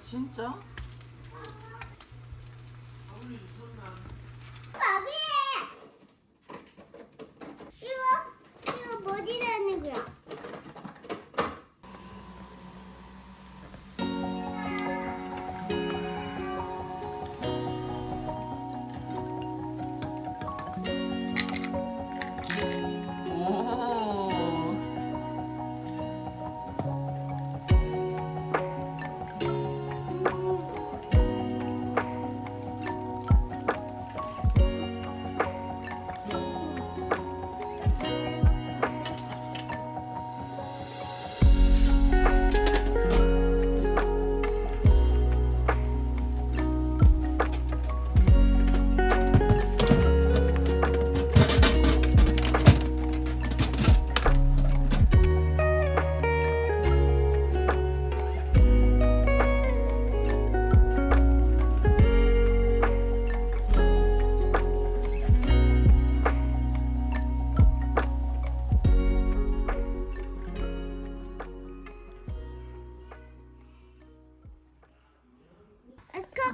아 진짜?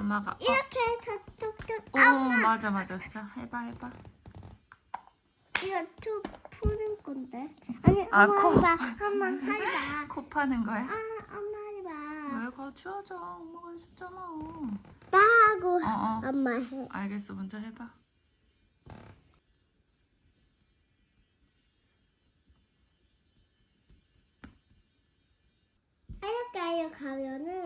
엄마가 어. 이렇게 해서 뚝뚝 오 어, 엄마. 맞아 맞아. 자 해봐 해봐. 이거 좀 푸는 건데. 아니 아, 엄마 코. 해봐. 엄마 하지마. 코 파는 거야? 아 엄마 하지마. 왜 같이 하자 엄마가 했잖아. 나 하고 어, 어. 엄마 해. 알겠어. 먼저 해봐. 이렇게 가면은